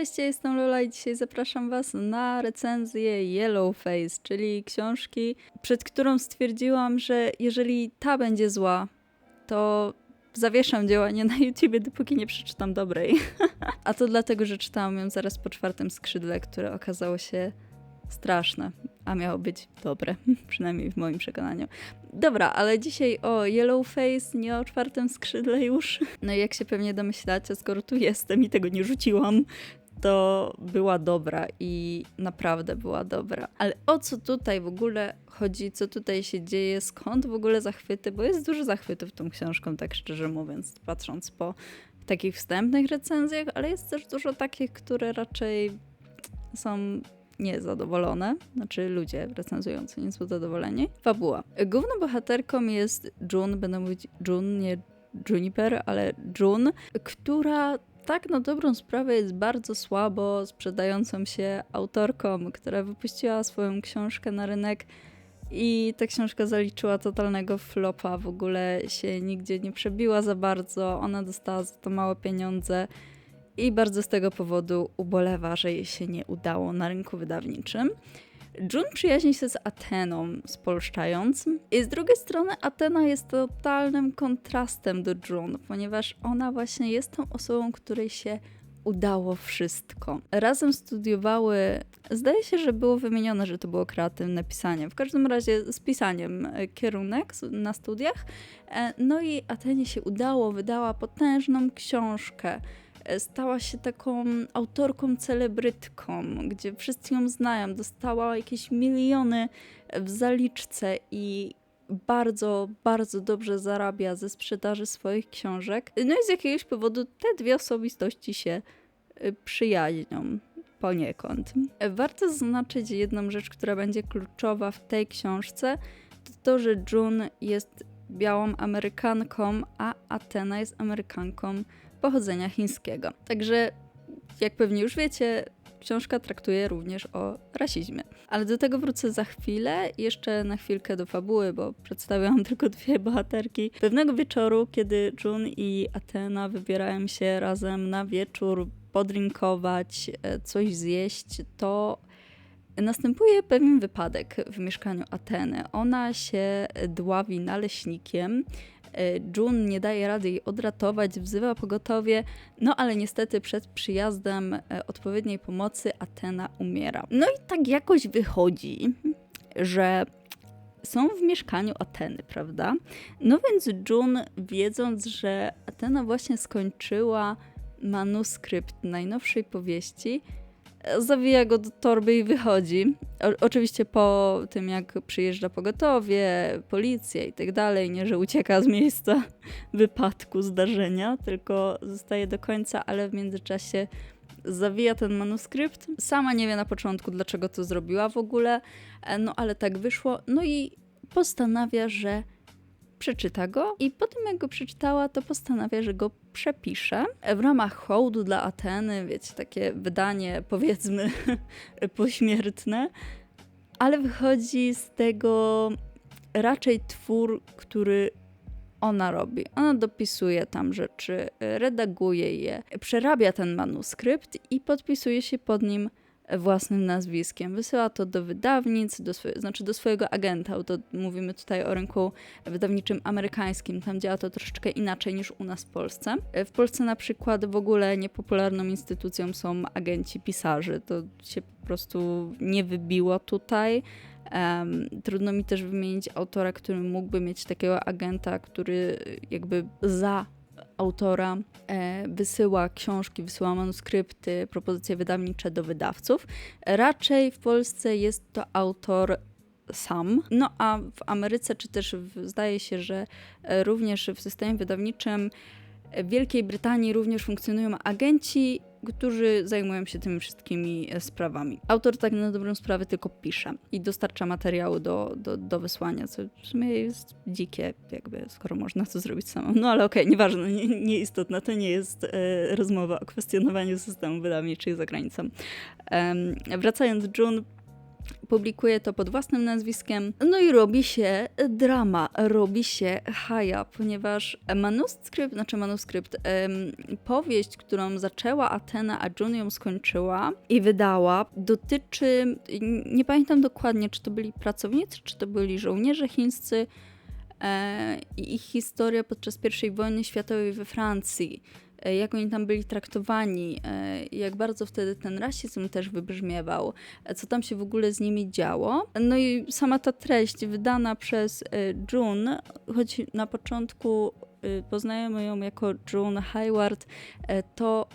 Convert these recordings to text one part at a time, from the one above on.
Cześć, ja jestem Lola i dzisiaj zapraszam Was na recenzję Yellowface, czyli książki, przed którą stwierdziłam, że jeżeli ta będzie zła, to zawieszam działanie na YouTubie, dopóki nie przeczytam dobrej. A to dlatego, że czytałam ją zaraz po czwartym skrzydle, które okazało się straszne, a miało być dobre, przynajmniej w moim przekonaniu. Dobra, ale dzisiaj o Yellowface, nie o czwartym skrzydle już. No i jak się pewnie domyślacie, skoro tu jestem i tego nie rzuciłam, to była dobra i naprawdę była dobra. Ale o co tutaj w ogóle chodzi, co tutaj się dzieje, skąd w ogóle zachwyty, bo jest dużo zachwytów tą książką, tak szczerze mówiąc, patrząc po takich wstępnych recenzjach, ale jest też dużo takich, które raczej są niezadowolone, znaczy ludzie recenzujący nie są zadowoleni. Fabuła. Główną bohaterką jest June, będę mówić June, nie Juniper, ale June, która tak na dobrą sprawę jest bardzo słabo sprzedającą się autorką, która wypuściła swoją książkę na rynek i ta książka zaliczyła totalnego flopa, w ogóle się nigdzie nie przebiła za bardzo, ona dostała za to małe pieniądze i bardzo z tego powodu ubolewa, że jej się nie udało na rynku wydawniczym. June przyjaźni się z Ateną, spolszczając. I z drugiej strony Atena jest totalnym kontrastem do June, ponieważ ona właśnie jest tą osobą, której się udało wszystko. Razem studiowały, zdaje się, że było wymienione, że to było kreatywne pisanie. W każdym razie z pisaniem e, kierunek na studiach. E, no i Atenie się udało, wydała potężną książkę stała się taką autorką celebrytką, gdzie wszyscy ją znają, dostała jakieś miliony w zaliczce i bardzo, bardzo dobrze zarabia ze sprzedaży swoich książek. No i z jakiegoś powodu te dwie osobistości się e, przyjaźnią poniekąd. E, warto zaznaczyć jedną rzecz, która będzie kluczowa w tej książce, to to, że June jest białą Amerykanką, a Atena jest Amerykanką pochodzenia chińskiego. Także, jak pewnie już wiecie, książka traktuje również o rasizmie. Ale do tego wrócę za chwilę, jeszcze na chwilkę do fabuły, bo przedstawiałam tylko dwie bohaterki. Pewnego wieczoru, kiedy Jun i Atena wybierają się razem na wieczór podrinkować, e, coś zjeść, to następuje pewien wypadek w mieszkaniu Ateny. Ona się dławi naleśnikiem, E, Jun nie daje rady jej odratować, wzywa pogotowie, no ale niestety przed przyjazdem e, odpowiedniej pomocy Atena umiera. No i tak jakoś wychodzi, że są w mieszkaniu Ateny, prawda? No więc Jun, wiedząc, że Atena właśnie skończyła manuskrypt najnowszej powieści, zawija go do torby i wychodzi. O, oczywiście po tym, jak przyjeżdża pogotowie, policja i tak dalej, nie że ucieka z miejsca wypadku, zdarzenia, tylko zostaje do końca, ale w międzyczasie zawija ten manuskrypt. Sama nie wie na początku, dlaczego to zrobiła w ogóle, e, no ale tak wyszło. No i postanawia, że przeczyta go i po tym jak go przeczytała, to postanawia, że go przepisze w ramach hołdu dla Ateny, wiecie, takie wydanie powiedzmy pośmiertne, ale wychodzi z tego raczej twór, który ona robi. Ona dopisuje tam rzeczy, redaguje je, przerabia ten manuskrypt i podpisuje się pod nim własnym nazwiskiem. Wysyła to do wydawnic, do swe- znaczy do swojego agenta, to mówimy tutaj o rynku wydawniczym amerykańskim. Tam działa to troszeczkę inaczej niż u nas w Polsce. W Polsce na przykład w ogóle niepopularną instytucją są agenci pisarzy. To się po prostu nie wybiło tutaj. Um, trudno mi też wymienić autora, który mógłby mieć takiego agenta, który jakby za autora e, wysyła książki, wysyła manuskrypty, propozycje wydawnicze do wydawców. Raczej w Polsce jest to autor sam. No a w Ameryce, czy też w, zdaje się, że e, również w systemie wydawniczym w Wielkiej Brytanii również funkcjonują agenci, którzy zajmują się tymi wszystkimi e, sprawami. Autor tak na dobrą sprawę tylko pisze i dostarcza materiału do, do, do wysłania, co w sumie jest dzikie, jakby, skoro można to zrobić samą. No ale okej, okay, nieważne, nie, nieistotne, to nie jest e, rozmowa o kwestionowaniu systemu wydawniczych za granicą. wracając, June publikuje to pod własnym nazwiskiem. No i robi się drama, robi się haja, ponieważ manuskrypt, znaczy manuskrypt, em, powieść, którą zaczęła Atena, a June ją skończyła i wydała, dotyczy, nie pamiętam dokładnie, czy to byli pracownicy, czy to byli żołnierze chińscy, e, i ich historia podczas I wojny światowej we Francji jak oni tam byli traktowani, e, jak bardzo wtedy ten rasizm też wybrzmiewał, e, co tam się w ogóle z nimi działo. No i sama ta treść wydana przez e, June, choć na początku e, poznajemy ją jako June Hayward, e, to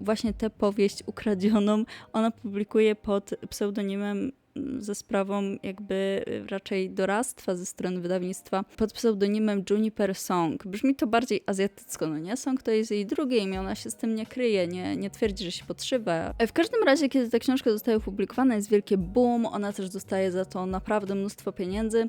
właśnie tę powieść ukradzioną ona publikuje pod pseudonimem ze sprawą jakby y, raczej doradztwa ze strony wydawnictwa pod pseudonimem Juniper Song. Brzmi to bardziej azjatycko, no nie? Song to jest jej drugie imię, ona się z tym nie kryje, nie, nie twierdzi, że się podszywa. E, W każdym razie, kiedy ta książka zostaje opublikowana, jest wielkie boom, ona też dostaje za to naprawdę mnóstwo pieniędzy.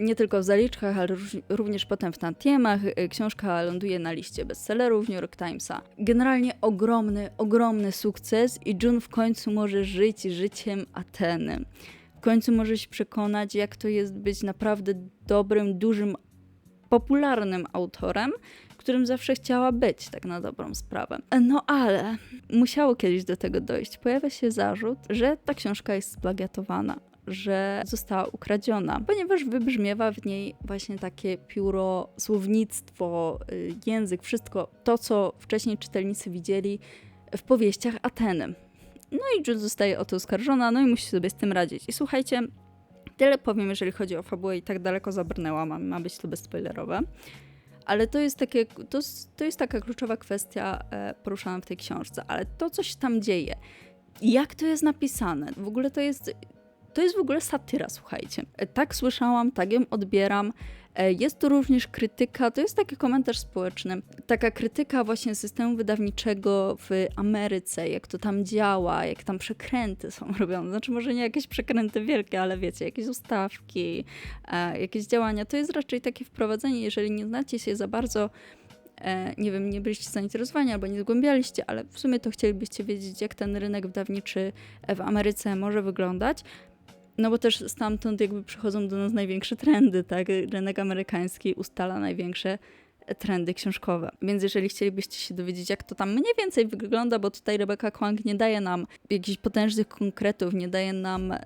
Nie tylko w zaliczkach, ale również potem w tantiemach. Y, Książka ląduje na liście bestsellerów New York Timesa. Generalnie ogromny, ogromny sukces i June w końcu może żyć życiem Ateny. W końcu może się przekonać, jak to jest być naprawdę dobrym, dużym, popularnym autorem, którym zawsze chciała być, tak na dobrą sprawę. No ale musiało kiedyś do tego dojść. Pojawia się zarzut, że ta książka jest splagiatowana że została ukradziona, ponieważ wybrzmiewa w niej właśnie takie pióro, słownictwo, y, język, wszystko to, co wcześniej czytelnicy widzieli w powieściach Ateny. No i June zostaje o to oskarżona, no i musi sobie z tym radzić. I słuchajcie, tyle powiem, jeżeli chodzi o fabułę i tak daleko zabrnęłam, ma, ma być to bezspoilerowe. Ale to jest, takie, to, to jest taka kluczowa kwestia e, poruszana w tej książce. Ale to, co się tam dzieje, jak to jest napisane, w ogóle to jest to jest w ogóle satyra, słuchajcie. E, Tak słyszałam, tak ją odbieram. E, Jest to również krytyka, to jest taki komentarz społeczny, taka krytyka właśnie systemu wydawniczego w Ameryce, jak to tam działa, jak tam przekręty są robione. Znaczy może nie jakieś przekręty wielkie, ale wiecie, jakieś ustawki, e, jakieś działania. To jest raczej takie wprowadzenie, jeżeli nie znacie się za bardzo nie wiem, nie byliście zainteresowani albo nie zgłębialiście, ale w sumie to chcielibyście wiedzieć, jak ten rynek wydawniczy w Ameryce może wyglądać. No bo też stamtąd jakby przychodzą do nas największe trendy, tak? Rynek amerykański ustala największe trendy książkowe. Więc jeżeli chcielibyście się dowiedzieć, jak to tam mniej więcej wygląda, bo tutaj Rebecca Kwang nie daje nam jakichś potężnych konkretów, nie daje nam y,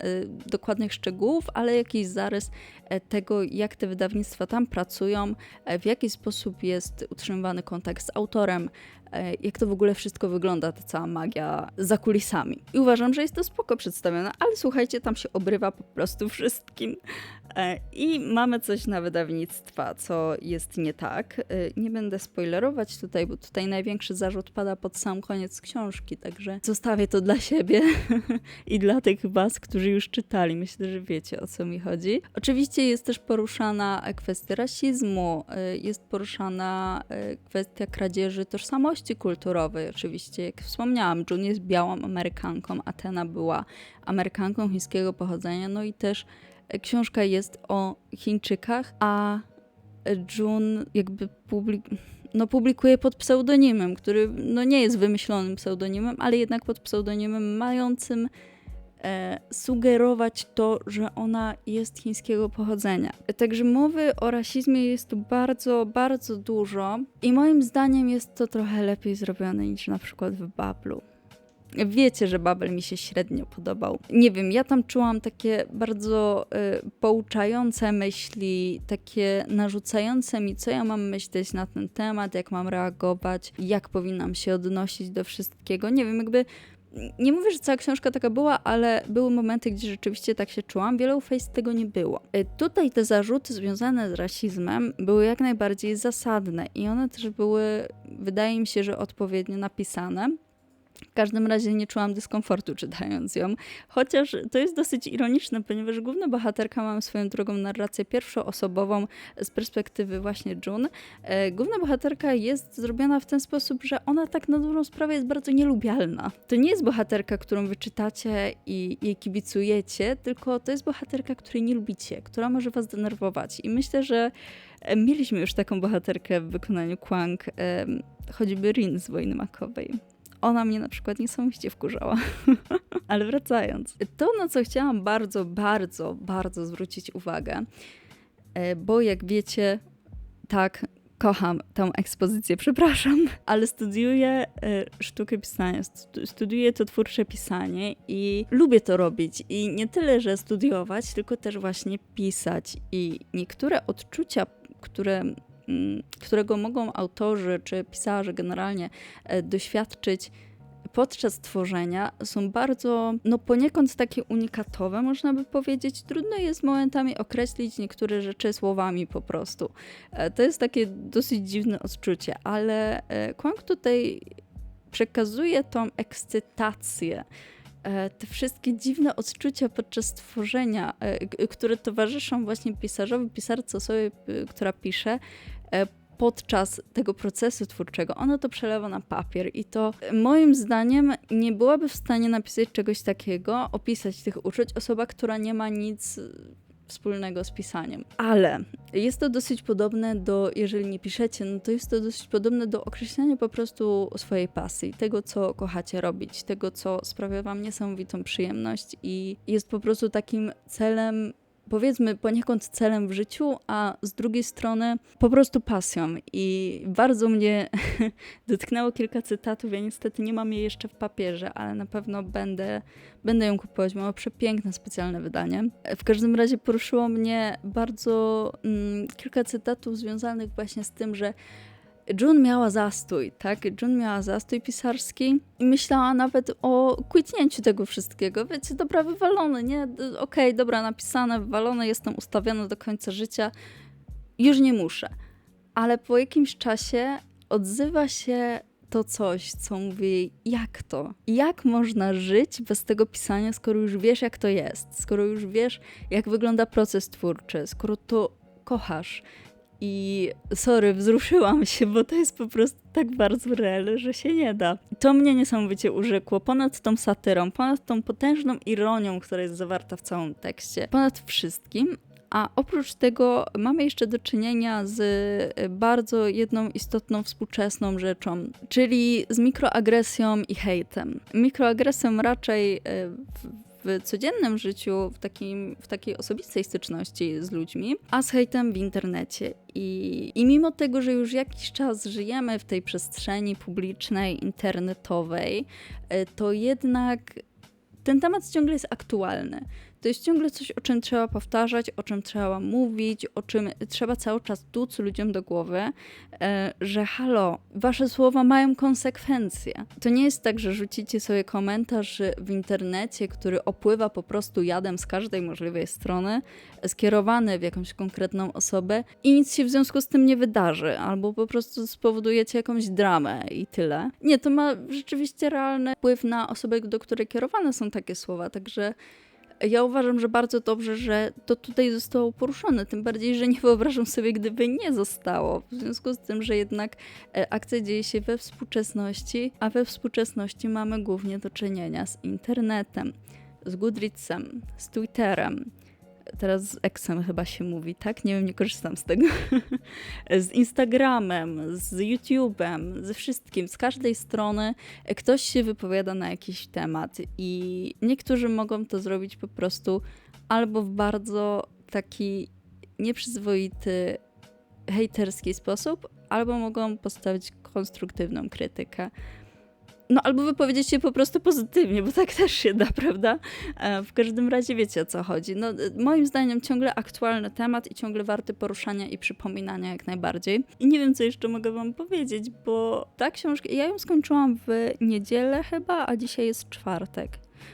dokładnych szczegółów, ale jakiś zarys e, tego, jak te wydawnictwa tam pracują, e, w jaki sposób jest utrzymywany kontakt z autorem, jak to w ogóle wszystko wygląda, ta cała magia za kulisami. I uważam, że jest to spoko przedstawione, ale słuchajcie, tam się obrywa po prostu wszystkim. E, I mamy coś na wydawnictwa, co jest nie tak. E, Nie będę spoilerować tutaj, bo tutaj największy zarzut pada pod sam koniec książki, także zostawię to dla siebie i dla tych was, którzy już czytali. Myślę, że wiecie o co mi chodzi. Oczywiście jest też poruszana kwestia rasizmu, e, jest poruszana e, kwestia kradzieży tożsamości kulturowej. Oczywiście, jak wspomniałam, June jest białą Amerykanką, Atena była Amerykanką chińskiego pochodzenia, no i też e, książka jest o Chińczykach, a June jakby publik- no, publikuje pod pseudonimem, który no, nie jest wymyślonym pseudonimem, ale jednak pod pseudonimem mającym sugerować to, że ona jest chińskiego pochodzenia. Także mowy o rasizmie jest tu bardzo, bardzo dużo i moim zdaniem jest to trochę lepiej zrobione niż na przykład w Bablu. Wiecie, że Babel mi się średnio podobał. Nie wiem, ja tam czułam takie bardzo y, pouczające myśli, takie narzucające mi, co ja mam myśleć na ten temat, jak mam reagować, jak powinnam się odnosić do wszystkiego. Nie wiem, jakby nie mówię, że cała książka taka była, ale były momenty, gdzie rzeczywiście tak się czułam. W Yellow Face tego nie było. Y, Tutaj te zarzuty związane z rasizmem były jak najbardziej zasadne i one też były, wydaje mi się, że odpowiednio napisane. W każdym razie nie czułam dyskomfortu czytając ją, chociaż to jest dosyć ironiczne, ponieważ główna bohaterka ma swoją drogą narrację pierwszoosobową z perspektywy właśnie June. E, Główna bohaterka jest zrobiona w ten sposób, że ona tak na dobrą sprawę jest bardzo nielubialna. To nie jest bohaterka, którą wyczytacie i jej kibicujecie, tylko to jest bohaterka, której nie lubicie, która może was denerwować. I myślę, że e, mieliśmy już taką bohaterkę w wykonaniu Kwang, em, choćby Rin z Wojny Makowej ona mnie na przykład niesamowicie wkurzała. Ale wracając, to na co chciałam bardzo, bardzo, bardzo zwrócić uwagę, e, bo jak wiecie, tak, kocham tą ekspozycję, przepraszam, ale studiuję e, sztukę pisania, stu- studiuję to twórcze pisanie i lubię to robić. I nie tyle, że studiować, tylko też właśnie pisać. I niektóre odczucia, które, którego mogą autorzy czy pisarze generalnie e, doświadczyć, podczas tworzenia są bardzo, no poniekąd takie unikatowe, można by powiedzieć. Trudno jest momentami określić niektóre rzeczy słowami po prostu. E, To jest takie dosyć dziwne odczucie, ale e, Kwang tutaj przekazuje tą ekscytację. Te wszystkie dziwne odczucia podczas tworzenia, które towarzyszą właśnie pisarzowi, pisarce, osobie, która pisze, podczas tego procesu twórczego. Ono to przelewa na papier i to e, moim zdaniem nie byłaby w stanie napisać czegoś takiego, opisać tych uczuć osoba, która nie ma nic e, wspólnego z pisaniem. Ale jest to dosyć podobne do, jeżeli nie piszecie, no to jest to dosyć podobne do określenia po prostu swojej pasji, tego co kochacie robić, tego co sprawia wam niesamowitą przyjemność i jest po prostu takim celem powiedzmy poniekąd celem w życiu, a z drugiej strony po prostu pasją. I bardzo mnie dotknęło kilka cytatów. Ja niestety nie mam je jeszcze w papierze, ale na pewno będę, będę ją kupować. Ma przepiękne specjalne wydanie. W każdym razie poruszyło mnie bardzo mm, kilka cytatów związanych właśnie z tym, że June miała zastój, tak? June miała zastój pisarski i myślała nawet o quitnięciu tego wszystkiego. Wiecie, dobra, wywalone, nie? Okej, dobra, napisane, wywalone, jestem ustawiona do końca życia, już nie muszę. Ale po jakimś czasie odzywa się to coś, co mówi, jak to? Jak można żyć bez tego pisania, skoro już wiesz, jak to jest, skoro już wiesz, jak wygląda proces twórczy, skoro to kochasz. I sorry, wzruszyłam się, bo to jest po prostu tak bardzo real, że się nie da. To mnie niesamowicie urzekło. Ponad tą satyrą, ponad tą potężną ironią, która jest zawarta w całym tekście, ponad wszystkim. A oprócz tego mamy jeszcze do czynienia z y, bardzo jedną istotną współczesną rzeczą, czyli z mikroagresją i hejtem. Mikroagresją raczej y, w, w codziennym życiu, w, takim, w takiej osobistej styczności z ludźmi, a z hejtem w internecie. I, I mimo tego, że już jakiś czas żyjemy w tej przestrzeni publicznej, internetowej, y, to jednak ten temat ciągle jest aktualny. To jest ciągle coś, o czym trzeba powtarzać, o czym trzeba mówić, o czym trzeba cały czas tuc ludziom do głowy, e, że halo, wasze słowa mają konsekwencje. To nie jest tak, że rzucicie sobie komentarz w internecie, który opływa po prostu jadem z każdej możliwej strony, skierowany w jakąś konkretną osobę i nic się w związku z tym nie wydarzy, albo po prostu spowodujecie jakąś dramę i tyle. Nie, to ma rzeczywiście realny wpływ na osobę, do której kierowane są takie słowa, także ja uważam, że bardzo dobrze, że to tutaj zostało poruszone. Tym bardziej, że nie wyobrażam sobie, gdyby nie zostało. W związku z tym, że jednak e, akcja dzieje się we współczesności, a we współczesności mamy głównie do czynienia z internetem, z Goodreadsem, z Twitterem. Teraz z Exem chyba się mówi, tak? Nie wiem, nie korzystam z tego. z Instagramem, z YouTube'em, ze wszystkim, z każdej strony ktoś się wypowiada na jakiś temat i niektórzy mogą to zrobić po prostu albo w bardzo taki nieprzyzwoity, hejterski sposób, albo mogą postawić konstruktywną krytykę. No, albo wypowiedzieć się po prostu pozytywnie, bo tak też się da, prawda? E, W każdym razie wiecie o co chodzi. No, e, moim zdaniem ciągle aktualny temat i ciągle warty poruszania i przypominania jak najbardziej. I nie wiem, co jeszcze mogę wam powiedzieć, bo ta książka, ja ją skończyłam w niedzielę chyba, a dzisiaj jest czwartek.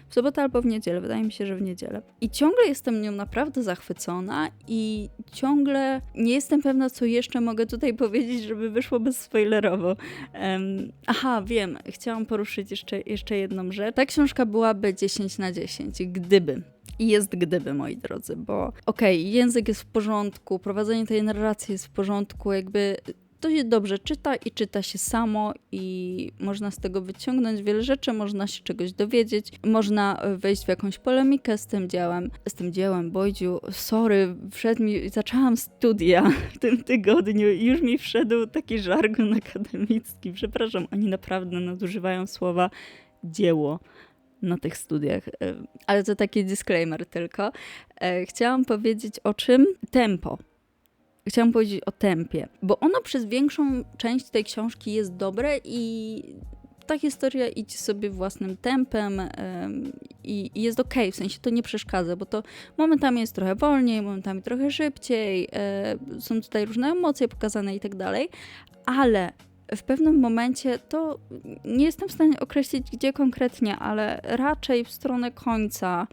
W sobotę albo w niedzielę, wydaje mi się, że w niedzielę. I ciągle jestem nią naprawdę zachwycona i ciągle nie jestem pewna, co jeszcze mogę tutaj powiedzieć, żeby wyszło bezspoilerowo. Um, aha, wiem, chciałam poruszyć jeszcze, jeszcze jedną rzecz. Ta książka byłaby 10 na 10, gdyby. I jest gdyby, moi drodzy, bo okej, okay, język jest w porządku, prowadzenie tej narracji jest w porządku, jakby to się dobrze czyta i czyta się samo i można z tego wyciągnąć wiele rzeczy, można się czegoś dowiedzieć, można wejść w jakąś polemikę z tym dziełem, z tym dziełem, Bojdziu, sorry, wszedł mi, zaczęłam studia w tym tygodniu i już mi wszedł taki żargon akademicki, przepraszam, oni naprawdę nadużywają słowa dzieło. na tych studiach. E, Ale to taki disclaimer tylko. E, Chciałam powiedzieć o czym? Tempo. Chciałam powiedzieć o tempie, bo ono przez większą część tej książki jest dobre i ta historia idzie sobie własnym tempem em, i, jest okej, w sensie to nie przeszkadza, bo to momentami jest trochę wolniej, momentami trochę szybciej, e, są tutaj różne emocje pokazane i tak dalej, ale w pewnym momencie to nie jestem w stanie określić gdzie konkretnie, ale raczej w stronę końca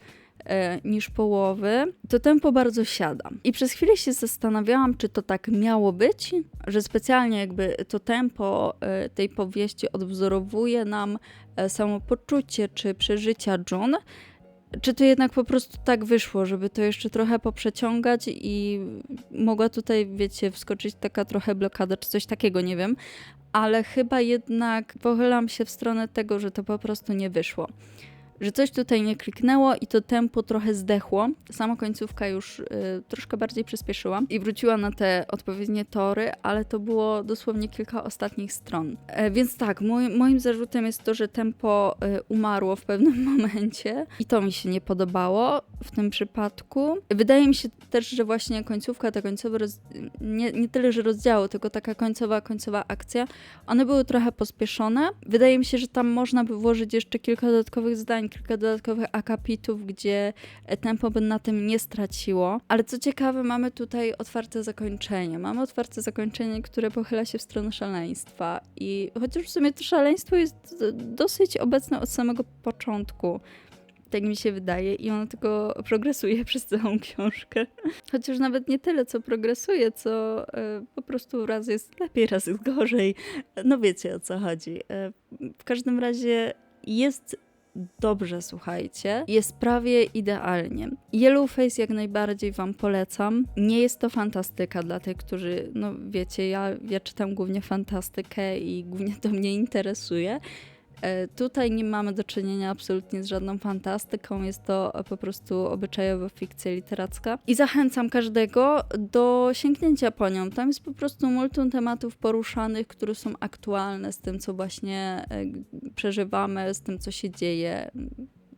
niż połowy, to tempo bardzo siada. I przez chwilę się zastanawiałam, czy to tak miało być, że specjalnie jakby to tempo e, tej powieści odwzorowuje nam e, samopoczucie czy przeżycia John, czy to jednak po prostu tak wyszło, żeby to jeszcze trochę poprzeciągać i mogła tutaj, wiecie, wskoczyć taka trochę blokada, czy coś takiego, nie wiem, ale chyba jednak pochylam się w stronę tego, że to po prostu nie wyszło. Że coś tutaj nie kliknęło i to tempo trochę zdechło. Sama końcówka już y, troszkę bardziej przyspieszyła i wróciła na te odpowiednie tory, ale to było dosłownie kilka ostatnich stron. E, więc tak, mój, moim zarzutem jest to, że tempo y, umarło w pewnym momencie i to mi się nie podobało w tym przypadku. Wydaje mi się też, że właśnie końcówka, te końcowe, roz... nie, nie tyle, że rozdziały, tylko taka końcowa, końcowa akcja, one były trochę pospieszone. Wydaje mi się, że tam można by włożyć jeszcze kilka dodatkowych zdań, kilka dodatkowych akapitów, gdzie e, tempo by na tym nie straciło. Ale co ciekawe, mamy tutaj otwarte zakończenie. Mamy otwarte zakończenie, które pochyla się w stronę szaleństwa. I chociaż w sumie to szaleństwo jest dosyć obecne od samego początku. Tak mi się wydaje, i ono tylko progresuje przez całą książkę. Chociaż nawet nie tyle, co progresuje, co e, po prostu raz jest lepiej, raz jest gorzej. No wiecie o co chodzi. E, w każdym razie jest dobrze, słuchajcie. Jest prawie idealnie. Yellowface jak najbardziej Wam polecam. Nie jest to fantastyka dla tych, którzy, no wiecie, ja, ja czytam głównie fantastykę i głównie to mnie interesuje. E, Tutaj nie mamy do czynienia absolutnie z żadną fantastyką, jest to po prostu obyczajowa fikcja literacka. I zachęcam każdego do sięgnięcia po nią. Tam jest po prostu multum tematów poruszanych, które są aktualne z tym, co właśnie e, przeżywamy, z tym, co się dzieje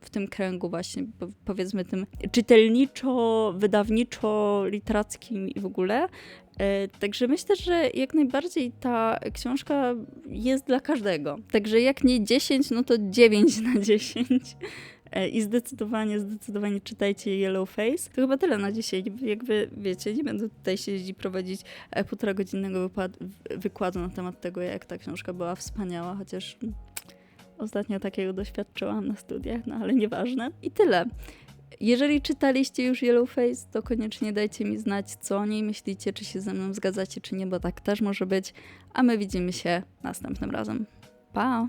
w tym kręgu właśnie, po- powiedzmy tym czytelniczo-wydawniczo-literackim i w ogóle. E, Także myślę, że jak najbardziej ta książka jest dla każdego. Także jak nie 10, no to 9 na 10. E, I zdecydowanie, zdecydowanie czytajcie Yellowface. To chyba tyle na dzisiaj. Jakby wiecie, nie będę tutaj siedzieć i prowadzić e, półtora godzinnego wykładu na temat tego, jak ta książka była wspaniała, chociaż ostatnio takiego doświadczyłam na studiach, no ale nieważne. I tyle. Jeżeli czytaliście już Yellowface, to koniecznie dajcie mi znać, co o niej myślicie, czy się ze mną zgadzacie, czy nie, bo tak też może być. A my widzimy się następnym razem. Pa!